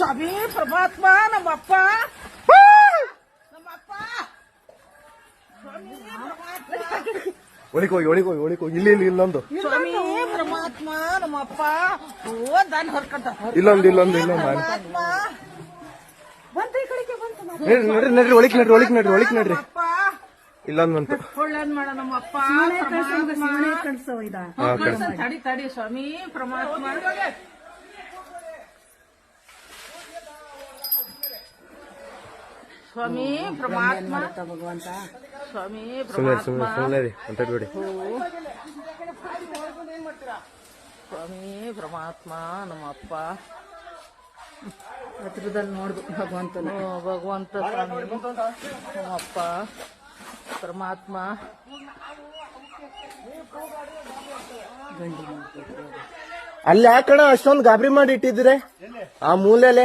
ಸ್ವಾಮಿ ಪ್ರಭಾತ್ಮ ನಮ್ಮಪ್ಪ. ನಮ್ಮಪ್ಪ. ಒಳಿಕೋಗಿ ಒಳಿಕೋಗಿ ಒಳಿಕೋಗಿ. ಇಲ್ಲಿ ಇಲ್ಲಿ ಇಲ್ಲೊಂದು. ಸ್ವಾಮಿ ಪರಮಾತ್ಮ ನಮ್ಮಪ್ಪ. ಓ ದಾನ್ ಹೊರ್ಕಂತ. ಇಲ್ಲೊಂದು ಇಲ್ಲೊಂದು ಇಲ್ಲೊಂದು. ಪರಮಾತ್ಮ. ಬಂತ ಈ ಕಡೆಗೆ ಬಂತು ನಡ್ರಿ ನಡ್ರಿ ನಡ್ರಿ ಒಳಿಕ್ ನಡ್ರಿ ಒಳಿಕ್ ನಡ್ರಿ ಒಳಿಕ್ ನಡ್ರಿ. ಇಲ್ಲೊಂದು ಬಂತು ಒಳ್ಳೇದ್ ಮಾಡ ನಮ್ಮಪ್ಪ. ಹಾ, ಕಳ್ಸನ್ ತಡಿ ತಡಿ ಸ್ವಾಮಿ ಪರಮಾತ್ಮ. ಸ್ವಾಮಿ ಪರಮಾತ್ಮ. ಸ್ವಾಮಿ ಸುಮ್ಮನೆ ಪರಮಾತ್ಮ. ಸುಮ್ಮನೆ ಸುಮ್ಮನೆ ರೀ ಅಂತ ಬಿಡಿ ಸ್ವಾಮಿ ಪರಮಾತ್ಮ ನಮ್ಮಪ್ಪ ಹತ್ರದಲ್ಲಿ ನೋಡ್ಬೇಕು ಭಗವಂತನ ಭಗವಂತ. ಸ್ವಾಮಿ ನಮ್ಮಪ್ಪ ಪರಮಾತ್ಮ. ಅಲ್ಲಿ ಆ ಕಡೆ ಅಷ್ಟೊಂದು ಗಾಬರಿ ಮಾಡಿ ಇಟ್ಟಿದ್ರೆ ಆ ಮೂಲೆಲೆ?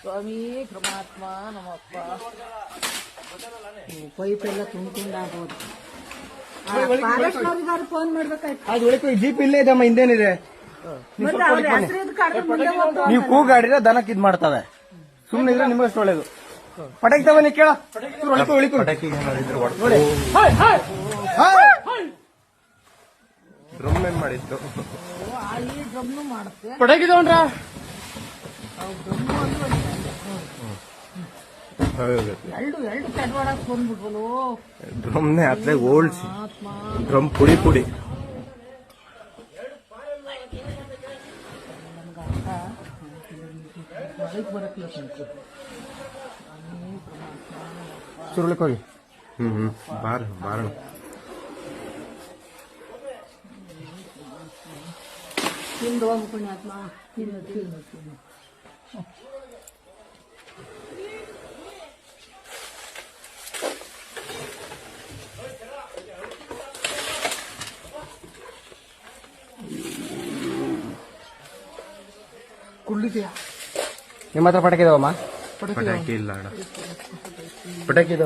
ಸ್ವಾಮಿ ಪರಮಾತ್ಮ ನಮ್ಮಪ್ಪ. ಪೈಪ್ ಎಲ್ಲ ತುಂಬ್ಕೊಂಡಾಗೋದು ಫೋನ್ ಮಾಡ್ಬೇಕಾಯ್ತು. ಅದು ಜೀಪ್ ಇಲ್ಲೇ ಇದಮ್ಮ ಹಿಂದೇನಿದೆ. ಮತ್ತೆ ಅವ್ರ ಹೆಸರು ಕರೆದು ಮುಂದೆ ಹೋಗ್ತು ನೀವು ಕೂಗಾಡಿದ್ರೆ ದನಕ್ಕೆ ಇದ್ ಮಾಡ್ತವೆ. ಸುಮ್ಮನೆ ಇದ್ರೆ ಅಷ್ಟು ಒಳ್ಳೇದು. ಪಟಾಕಿ ತಗೊಂಡು ಕೇಳ. ಒಳಿಕು ಡ್ರಮ್ ನೋಡಿ. Hi hi. ಹಾಯ್. ಪಟಾಕಿ ಕೆಡ್ವಾಡಕ್ ಬಂದ್ಬಿಟ್ವಲು ಡ್ರಮ್ನೆ ಅತ್ಲೆ ಓಲ್ಸಿ ಆತ್ಮ. ಡ್ರಮ್ ಪುಡಿ ಪುಡಿ. ಸುರುಳಿಕೋಗಿ ಹ್ಮ್ ಹ್ಮ್. ಬಾರ ಬಾರಣ. ತಿಂದು ಹೋಗು ಪುಣ್ಯಾತ್ಮ ತಿನ್ನು ತಿನ್ನು ತಿನ್ನು ನಿಮ್ಮ ಹತ್ರ ಪಟಾಕಿ ಇದಾವಮ್ಮ? ಪಟಾಕಿ ಇಲ್ಲ ಅಣ್ಣ. ಪಟಾಕಿ ಇದಾವ?